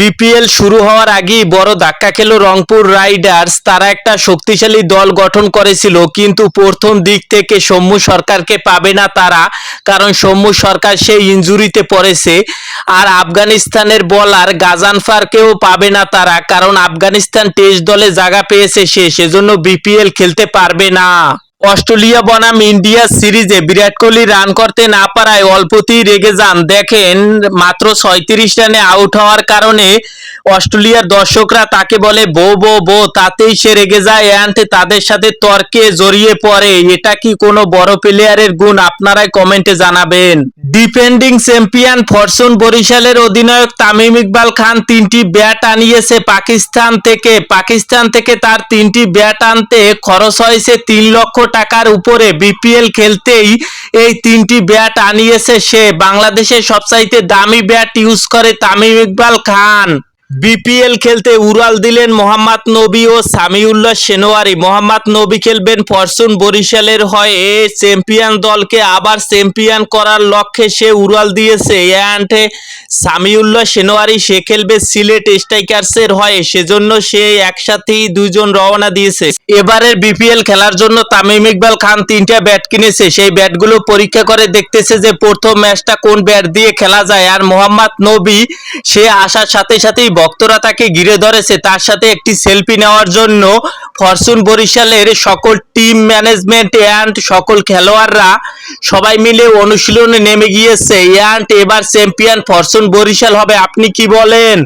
BPL শুরু হওয়ার আগেই বড় ধাক্কা খেল রংপুর রাইডার্স। তারা একটা শক্তিশালী দল গঠন করেছিল, কিন্তু প্রথম দিক থেকে সৌম্য সরকারকে পাবে না তারা, কারণ সৌম্য সরকার সেই ইনজুরিতে পড়েছে। আর আফগানিস্তানের বলার গাজানফারকেও পাবে না তারা, কারণ আফগানিস্তান টেস্ট দলে জায়গা পেয়েছে সে, সেজন্য বিপিএল খেলতে পারবে না। অস্ট্রেলিয়া বনাম ইন্ডিয়া সিরিজে বিরাট কোহলি রান করতে না পারায় অল্পতেই রেগে যান। দেখেন, মাত্র ছয়ত্রিশ রানে আউট হওয়ার কারণে অস্ট্রেলিয়ার দর্শকরা তাকে বলে, বো বো বো। তাতেই সে রেগে যায়। অ্যান্ড তাদের সাথে তর্কে জড়িয়ে পড়ে। এটা কি কোনো বড় প্লেয়ারের গুণ? আপনারাই কমেন্টে জানাবেন। ডিফেন্ডিং চ্যাম্পিয়ন ফরসুন বরিশালের অধিনায়ক তামিম ইকবাল খান তিনটি ব্যাট আনিয়েছে পাকিস্তান থেকে। পাকিস্তান থেকে তার তিনটি ব্যাট আনতে খরচ হয়েছে তিন লক্ষ টাকার উপরে। বিপিএল খেলতেই এই তিনটি ব্যাট আনিয়েছে সে। বাংলাদেশের সবচাইতে দামি ব্যাট ইউজ করে তামিম ইকবাল খান। বিপিএল খেলতে উড়াল দিলেন মোহাম্মদ নবী ও সামিউল্লাহ সেনোয়ারি মোহাম্মদ নবী খেলবেন ফরচুন বরিশালের হয়ে চ্যাম্পিয়ন দলকে আবার চ্যাম্পিয়ন করার লক্ষ্যে সে উড়াল দিয়েছে। অ্যান্ড সামিউল্লাহ সেনোয়ারি সে খেলবে সিলেট স্ট্রাইকার্সের হয়ে, সেজন্য সে একসাথেই দুজন রওনা দিয়েছে। এবারের বিপিএল খেলার জন্য তামিম ইকবাল খান তিনটা ব্যাট কিনেছে। সেই ব্যাটগুলো পরীক্ষা করে দেখতেছে যে প্রথম ম্যাচটা কোন ব্যাট দিয়ে খেলা যায়। আর মোহাম্মদ নবী, সে আসার সাথে সাথেই ভক্তরা তাকে ঘিরে ধরেছে। তার সাথে একটি সেলফি নেওয়ার জন্য ফরচুন বরিশালের সকল টিম ম্যানেজমেন্ট অ্যান্ড সকল খেলোয়াড়রা সবাই মিলে অনুশীলনে নেমে গিয়েছে। অ্যান্ড এবার চ্যাম্পিয়ন ফরচুন বরিশাল হবে। আপনি কি বলেন?